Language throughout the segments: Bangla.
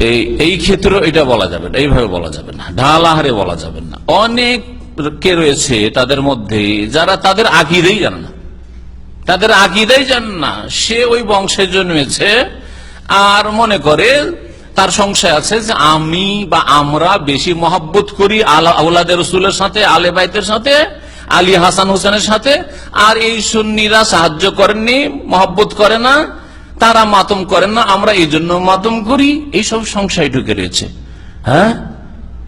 এই এই ক্ষেত্রে এটা বলা যাবে না, এইভাবে বলা যাবে না, ঢাল আহারে বলা যাবে না। অনেক কে রয়েছে তাদের মধ্যে, যারা তাদের আকিদেই জানে না। তাদের আকিদাই জান না, সে ওই বংশে জন্মেছে আর মনে করে তার সংশয় আছে যে আমি বা আমরা বেশি মহাব্বত করি আলা- আউলাদের রসুলের সাথে, আলে বাইতের সাথে, আলী হাসান হোসেনের সাথে, আর এই সুন্নিরা সাহায্য করেননি, মহব্বত করে না তারা মাতম করেন না, আমরা এই জন্য মাতম করি। এইসব সংশয় ঢুকে রয়েছে। হ্যাঁ?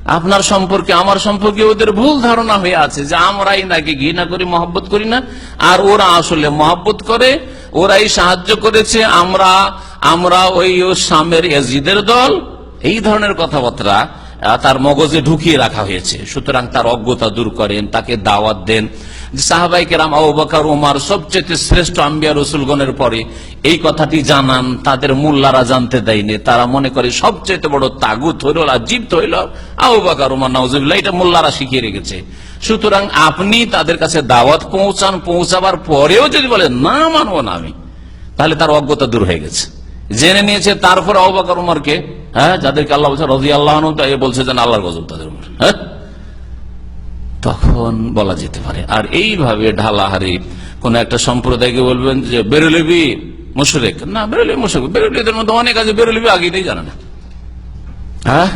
আপনার সম্পর্কে, আমার সম্পর্কে ওদের ভুল ধারণা হয়ে আছে যে আমরাই নাকি ঘৃণা করি, মহব্বত করি না। আর ওরা আসলে মহব্বত করে, ওরাই সাহায্য করেছে। আমরা আমরা ওই ও সামের এজিদের দল। এই ধরনের কথাবার্তা তার মগজে ঢুকিয়ে রাখা হয়েছে। সুতরাং তার অজ্ঞতা দূর করেন, তাকে দাওয়াত দেন। শ্রেষ্ঠ আম্বিয়া রসুলগণের পরে এই কথাটি জানান, তাদের মোল্লারা জানতে দেয়নি। তারা মনে করে সবচেয়ে বড় হইল জীব মোল্লারা শিখিয়ে রেখেছে। সুতরাং আপনি তাদের কাছে দাওয়াত পৌঁছান, পৌঁছাবার পরেও যদি বলেন না, মানব না আমি, তাহলে তার অজ্ঞতা দূর হয়ে গেছে। জেনে নিয়েছে, তারপর অবাকর উমারকে হ্যাঁ যাদেরকে আল্লাহ বলছে রাজি আল্লাহ বলছে যেন আল্লাহর গজব তাদের উপর। হ্যাঁ? তখন বলা যেতে পারে। আর এইভাবে ঢালাহারি কোন একটা সম্প্রদায়কে বলবেন যে, বেরোলিবি মুশরেক। না, বেরোলিবি মুশরেক। বেরোলিদের মধ্যে অনেক আছে, বেরোলিবি আগেই জানে না। হ্যাঁ?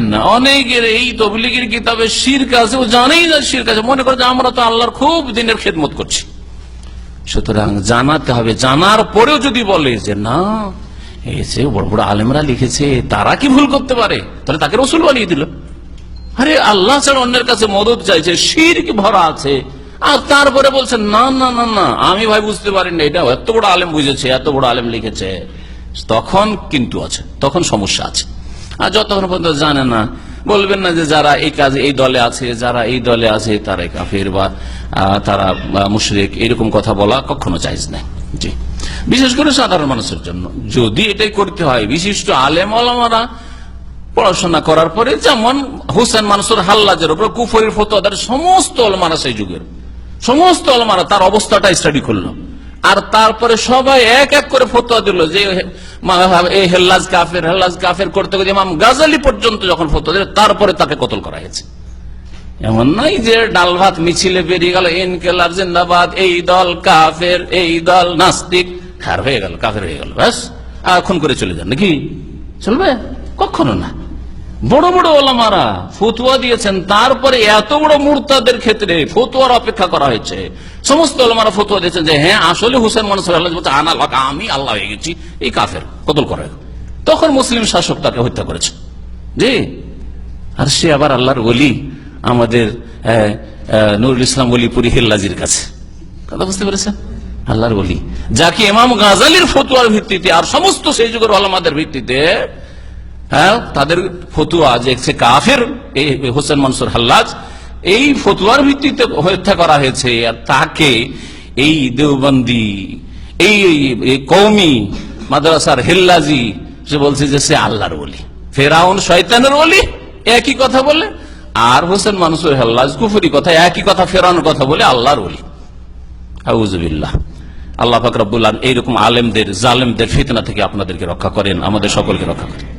না। অনেকের এই শির কাছে ও জানেই না শির কাছে মনে করে যে, আমরা তো আল্লাহর খুব খেদমত করছি। সুতরাং জানাতে হবে। জানার পরেও যদি বলে যে, না যে বড় বড় আলেমরা লিখেছে, তারা কি ভুল করতে পারে? তাহলে তাকে রসুল বানিয়ে দিল। আরে আল্লাহ ছাড়া অন্যের কাছে মদত চাইছে শির কি ভরা আছে। আর তারপরে বলছে, না না না না, আমি ভাই বুঝতে পারিনি এটা এত বড় আলেম বুঝেছে, এত বড় আলেম লিখেছে। তখন কিন্তু আছে, তখন সমস্যা আছে। আর যতক্ষণ পর্যন্ত জানে না, বলবেন না যে যারা এই কাজে, এই দলে আছে, যারা এই দলে আছে, তারা কাফের বা তারা মুশরিক, এরকম কথা বলা কখনো চাইজ নাই। জি। বিশেষ করে সাধারণ মানুষের জন্য। যদি এটাই করতে হয়, বিশিষ্ট আলেম আলমারা পড়াশোনা করার পরে যেমন হুসেন মানুষের হাল্লাজের উপর কুফরির ফতোয়াদের সমস্ত অলমারা সেই যুগের। সমস্ত অলমারা তার অবস্থাটা স্টাডি করল। আর তারপরে সবাই এক এক করে ফতোয়া দিল যে এই হেল্লাজ কাফের হেল্লাজ কাফের করতে করতে ইমাম গাজালি পর্যন্ত যখন ফতোয়া দিল, তারপরে তাকে কতল করা হয়েছে। এমন নাই যে ডাল ভাত মিছিলে বেরিয়ে গেল ইনকেলাব জিন্দাবাদ, এই দল কাফের, এই দল নাস্তিক। খার হয়ে গেল, কাফের হয়ে গেল, ব্যাস, আর খুন করে চলে যান। নাকি? চলবে? কখনো না। বড় বড় ওলামারা ফতুয়া দিয়েছেন, তারপরে এত বড় মূর্তাদের ক্ষেত্রে ফতুয়ার অপেক্ষা করা হয়েছে। সমস্ত ওলামারা ফতুয়া দিয়েছেন যে হ্যাঁ আসলে হুসেন মানুষ আনা লাগ আমি আল্লাহ হয়ে গেছি, এই কাফের, কতল করে তখন মুসলিম শাসক তাকে হত্যা করেছে। জি? আর সে আবার আল্লাহর ওলি, আমাদের নুরুল ইসলাম অলিপুরি হিল্লাজির কাছে। কথা বুঝতে পেরেছেন? আল্লাহর ওলি। যাকে ইমাম গাজালির ফতুয়ার ভিত্তিতে আর সমস্ত সেই যুগের আলমাদের ভিত্তিতে হ্যাঁ তাদের ফতুয়া যে সে কাফের, এই হোসেন মনসুর হাল্লাজ, এই ফতুয়ার ভিত্তিতে হত্যা করা হয়েছে আর তাকে এই দেওবন্দি, এই কৌমি মাদ্রাসার হেল্লাজি সে বলছে যে সে আল্লাহর বলি ফেরাউন শয়তানের বলি একই কথা বলে, আর হোসেন মানুষের হেল্লাজ কুফুরি কথা, একই কথা ফেরানোর কথা বলে আল্লাহর বলি আউজবিল্লাহ আল্লাহ ফাকরাবুল্লাহ এইরকম আলেমদের জালেমদের ফিতনা থেকে আপনাদেরকে রক্ষা করেন আমাদের সকলকে রক্ষা করেন।